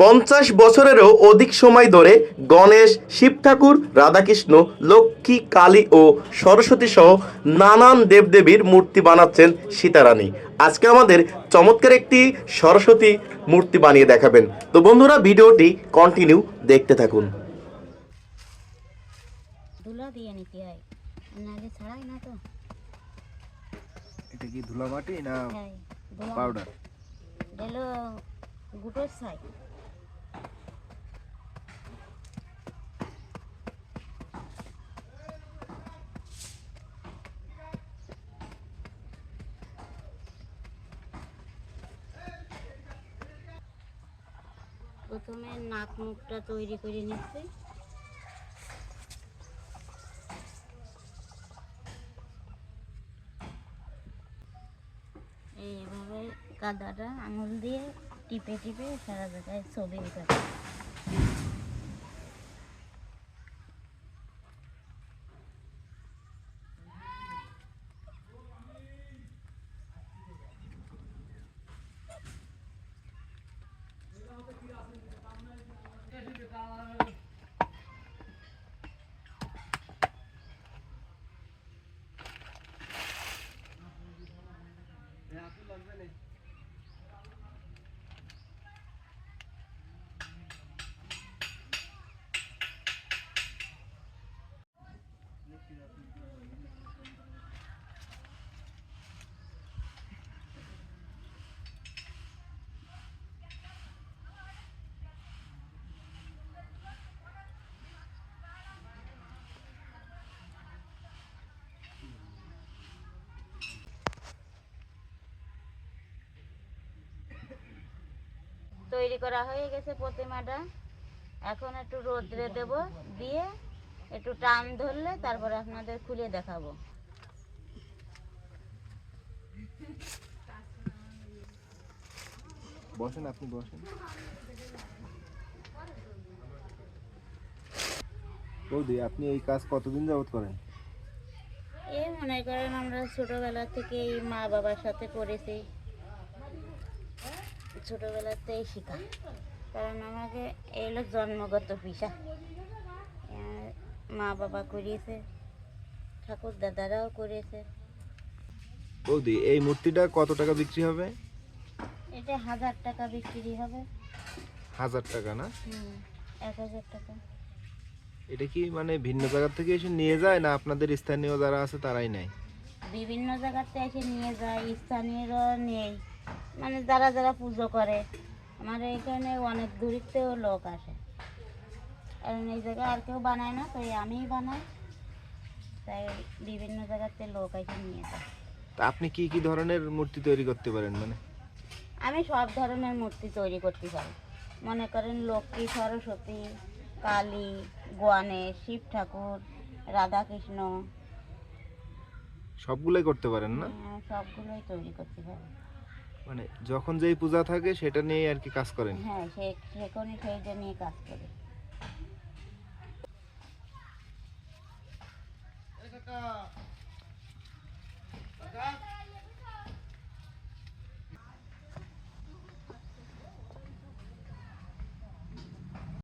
পঞ্চাশ বছরেরও অধিক সময় ধরে গণেশ শিব ঠাকুর রাধাকৃষ্ণ লক্ষ্মী কালী ও সরস্বতী সহ নানান দেবদেবীর মূর্তি বানাচ্ছেন সীতারানী। আজকে আমাদের চমৎকার একটি সরস্বতী মূর্তি বানিয়ে দেখাবেন। তো বন্ধুরা ভিডিওটি কন্টিনিউ দেখতে থাকুন। ধুলা দিয়ে নিতে হয়। নাহলে ছাড়াই না তো। এটা কি ধুলা মাটি না হ্যাঁ পাউডার গুটোর ছাই প্রথমে নাক মুখটা তৈরি করে নিচ্ছি। এইভাবে কাদাটা আঙুল দিয়ে টিপে টিপে সারা জায়গায় ছবি উঠাতে তৈরি করা হয়ে গেছে প্রতিমাটা। এখন একটু রোদ্রে দেব দিয়ে একটু টান ধরলে তারপরে আপনাদের খুলে দেখাবো। বসেন আপনি বসেন। বৌদি আপনি এই কাজ কতদিন যাবত করেন? এই মনে করেন আমরা ছোটবেলা থেকে এই মা বাবার সাথে করেছি। ছোটবেলাতেই শেখা। কারণ আমাকে এই হলো জন্মগত পেশা আহ, মা বাবা করিয়েছে ঠাকুর দাদারাও করেছে বৌদি এই মূর্তিটা কত টাকা বিক্রি হবে? এটা হাজার টাকা বিক্রি হবে। হাজার টাকা না? এক হাজার টাকা। এটা কি মানে ভিন্ন জায়গা থেকে এসে নিয়ে যায় না আপনাদের স্থানীয় যারা আছে তারাই নেয়? বিভিন্ন জায়গাতে এসে নিয়ে যায় স্থানীয়রা নেই মানে যারা যারা পুজো করে আমার এখানে অনেক দূরিতেও লোক আসে। কারণ এই জায়গায় আর কেউ বানায় না তাই আমিই বানাই। তাই বিভিন্ন জায়গাতে লোক এসে নিয়ে যায়। তা আপনি কি কি ধরনের মূর্তি তৈরি করতে পারেন মানে? আমি সব ধরনের মূর্তি তৈরি করতে পারি মনে করেন লক্ষ্মী সরস্বতী কালী গণেশ শিব ঠাকুর রাধাকৃষ্ণ। সবগুলোই করতে পারেন না? সবগুলোই তৈরি করতে পারি। মানে যখন যেই পূজা থাকে সেটা নিয়ে আর কি কাজ করেন? হ্যাঁ সে সেখানে সেইটা নিয়ে কাজ করি।